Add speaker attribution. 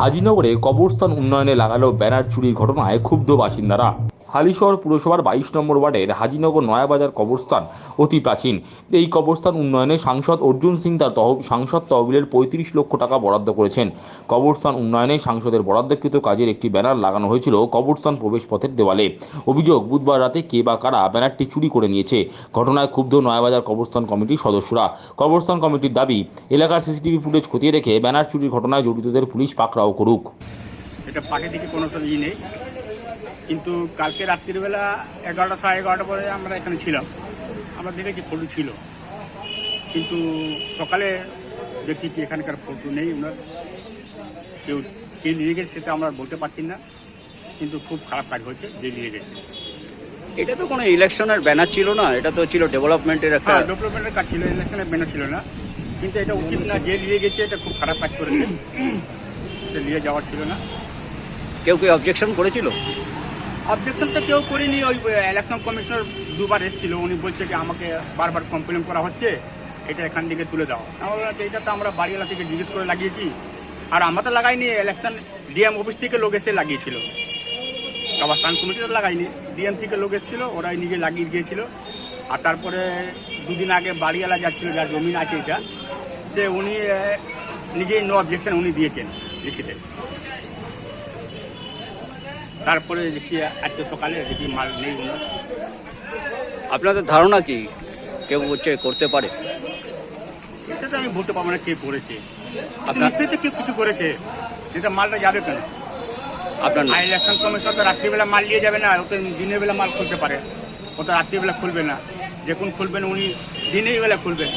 Speaker 1: হাজিনগরে কবরস্থান উন্নয়নে লাগালো ব্যানার চুরির ঘটনায় ক্ষুব্ধ বাসিন্দারা। হালিশহর পুরসভার বাইশ নম্বর ওয়ার্ডের হাজিনগর নয়াবাজার কবরস্থান অতি প্রাচীন। এই কবরস্থান উন্নয়নে সাংসদ অর্জুন সিং তার তহ, সাংসদ তহবিলের পঁয়ত্রিশ লক্ষ টাকা বরাদ্দ করেছেন। কবরস্থান উন্নয়নে সাংসদের বরাদ্দকৃত কাজের একটি ব্যানার লাগানো হয়েছিল কবরস্থান প্রবেশপথের দেওয়ালে। অভিযোগ, বুধবার রাতে কে বা কারা ব্যানারটি চুরি করে নিয়েছে? ঘটনায় ক্ষুব্ধ নয়াবাজার কবরস্থান কমিটির সদস্যরা। কবরস্থান কমিটির দাবি, এলাকার সিসিটিভি ফুটেজ খতিয়ে রেখে ব্যানার চুরির ঘটনায় জড়িতদের পুলিশ পাকড়াও করুক।
Speaker 2: এটা কোনো নেই। কিন্তু কালকে রাত্রিবেলা এগারোটা সাড়ে এগারোটা পরে আমরা এখানে ছিলাম। আমরা দেখেছি ফটো ছিল। কিন্তু সকালে দেখি কি এখানকার ফটো নেই ওনার। কেউ কে নিয়ে গেছে সেটা আমরা বলতে পারছি না। কিন্তু খুব খারাপ কাজ হয়েছে যে নিয়ে গেছে।
Speaker 3: এটা তো কোনো ইলেকশনের ব্যানার ছিল না এটা তো ছিল ডেভেলপমেন্টের একটা
Speaker 2: হ্যাঁ ডেভেলপমেন্টের কাজ ছিল ইলেকশনের ব্যানার ছিল না। কিন্তু এটা উচিত না যে নিয়ে গেছে এটা খুব খারাপ কাজ করেছে। সে নিয়ে যাওয়ার ছিল না।
Speaker 3: কেউ কেউ অবজেকশন করেছিল?
Speaker 2: অবজেকশন তো কেউ করিনি, ওই ইলেকশন কমিশনার দুবার এসেছিল। উনি বলছে যে আমাকে বারবার কমপ্লেন করা হচ্ছে, এটা এখান থেকে তুলে দাও। আমরা এটা তো আমরা বাড়িওয়ালা থেকে জিজ্ঞেস করে লাগিয়েছি। আর আমরা তো লাগাইনি ইলেকশন ডিএম অফিস থেকে লোক এসে লাগিয়েছিল। আবার কমিটি তো লাগাইনি ডিএম থেকে লোক এসেছিল, ওরাই নিজে লাগিয়ে গিয়েছিল আর তারপরে দুদিন আগে বাড়িওয়ালা যাচ্ছিল, যার জমিন আছে এটা, সে উনি নিজেই নো অবজেকশন উনি দিয়েছেন লিখিতে। তারপরে দেখি আজকে সকালে দেখি মাল নেই
Speaker 3: আপনাদের ধারণা কি? কেউ হচ্ছে করতে পারে?
Speaker 2: এটা তো আমি বলতে পারব না কে করেছে।
Speaker 3: আপনার-
Speaker 2: নিশ্চয়ই তো কেউ কিছু করেছে। এটা মালটা যাবে কেন?
Speaker 3: আপনার
Speaker 2: আর ইলেকশন কমিশন তো রাত্রিবেলা মাল নিয়ে যাবে না ও তো দিনের বেলা মাল খুলতে পারে। ও তো রাত্রিবেলা খুলবে না। যখন খুলবেন উনি দিনের বেলা খুলবেন।